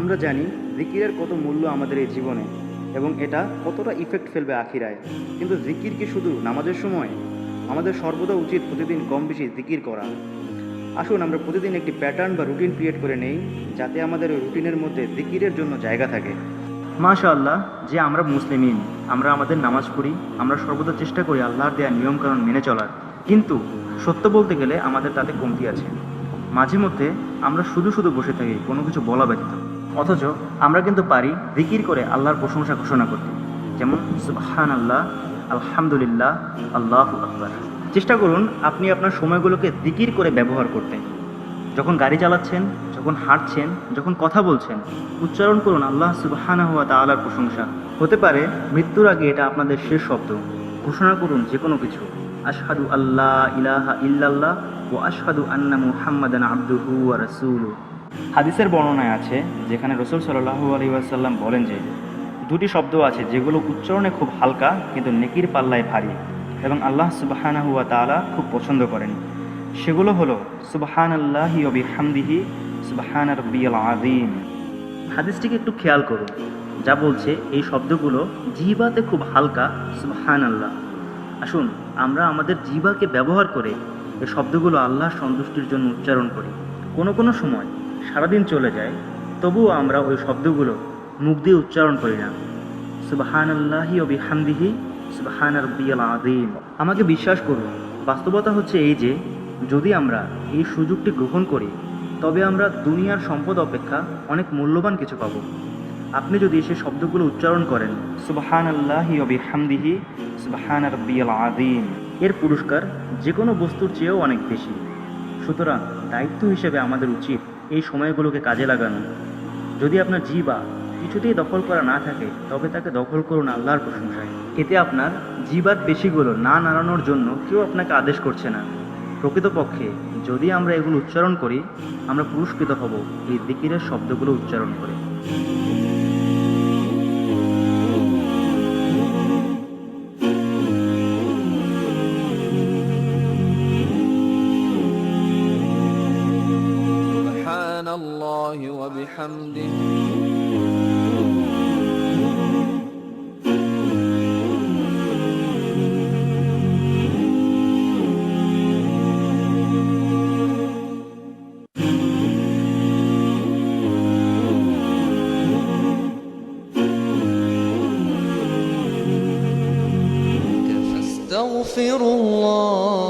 আমরা জানি জিকিরের কত মূল্য আমাদের এই জীবনে এবং এটা কতটা ইফেক্ট ফেলবে আখিরায়। কিন্তু জিকির কি শুধু নামাজের সময়? আমাদের সর্বদা উচিত প্রতিদিন কম বেশি জিকির করা। আসুন আমরা প্রতিদিন একটি প্যাটার্ন বা রুটিন ক্রিয়েট করে নেই, যাতে আমাদের ওই রুটিনের মধ্যে জিকিরের জন্য জায়গা থাকে। মাশাআল্লাহ, যে আমরা মুসলিমিন, আমরা আমাদের নামাজ পড়ি, আমরা সর্বদা চেষ্টা করি আল্লাহর দেওয়া নিয়মকানুন মেনে চলার। কিন্তু সত্য বলতে গেলে আমাদের তাতে কমতি আছে। মাঝে মধ্যে আমরা শুধু শুধু বসে থাকি, কোনো কিছু বলা ব্যতীত। অথচ আমরা কিন্তু পারি জিকির করে আল্লাহর প্রশংসা ঘোষণা করতে। যেমন সুবহান আল্লাহ আলহামদুলিল্লাহ, আল্লাহ আকবার। চেষ্টা করুন আপনি আপনার সময়গুলোকে জিকির করে ব্যবহার করতে। যখন গাড়ি চালাচ্ছেন, যখন হাঁটছেন, যখন কথা বলছেন, উচ্চারণ করুন আল্লাহ সুবহানা হুয়া তাআলার প্রশংসা। হতে পারে মৃত্যুর আগে এটা আপনাদের শেষ শব্দ। ঘোষণা করুন যে কোনো কিছু। আশহাদু আল্লাহ ইলাহা ইল্লাল্লাহ ও আশহাদু আন্না মুহাম্মাদান আবদুহু ওয়া হাদিসের বর্ণনায় আছে, যেখানে রসুল সাল্লাহু আলাইহি ওয়াসাল্লাম বলেন যে, দুটি শব্দ আছে যেগুলো উচ্চারণে খুব হালকা কিন্তু নেকির পাল্লায় ভারী এবং আল্লাহ সুবহানাহু ওয়া তাআলা খুব পছন্দ করেন। সেগুলো হলো সুবহান আল্লাহি অবি হামদিহি সুবহান রব্বিয়াল হাদিসটিকে একটু খেয়াল করুন যা বলছে এই শব্দগুলো জিবাতে খুব হালকা সুবাহান আল্লাহ আসুন, আমরা আমাদের জিবাকে ব্যবহার করে এই শব্দগুলো আল্লাহর সন্তুষ্টির জন্য উচ্চারণ করি। কোনো কোনো সময় সারাদিন চলে যায়, তবুও আমরা ওই শব্দগুলো মুখ দিয়ে উচ্চারণ করি না। সুবহান আল্লাহি অবি হামদিহি সুবহান রব্বিয়াল আযীম। আমাকে বিশ্বাস করুন, বাস্তবতা হচ্ছে এই যে, যদি আমরা এই সুযোগটি গ্রহণ করি, তবে আমরা দুনিয়ার সম্পদ অপেক্ষা অনেক মূল্যবান কিছু পাব। আপনি যদি সে শব্দগুলো উচ্চারণ করেন সুবহান আল্লাহি অবি হামদিহি সুবহান রব্বিয়াল আযীম। এর পুরস্কার যে কোনো বস্তুর চেয়েও অনেক বেশি। সুতরাং দায়িত্ব হিসেবে আমাদের উচিত এই সময়গুলোকে কাজে লাগানো। যদি আপনার জিবা কিছুতেই দখল করা না থাকে, তবে তাকে দখল করুন আল্লাহর প্রশংসায়। এতে আপনার জিবার বেশিগুলো না নাড়ানোর জন্য কেউ আপনাকে আদেশ করছে না। প্রকৃতপক্ষে, যদি আমরা এগুলো উচ্চারণ করি, আমরা পুরস্কৃত হব এই দিকিরের শব্দগুলো উচ্চারণ করে। وبحمده فاستغفر الله.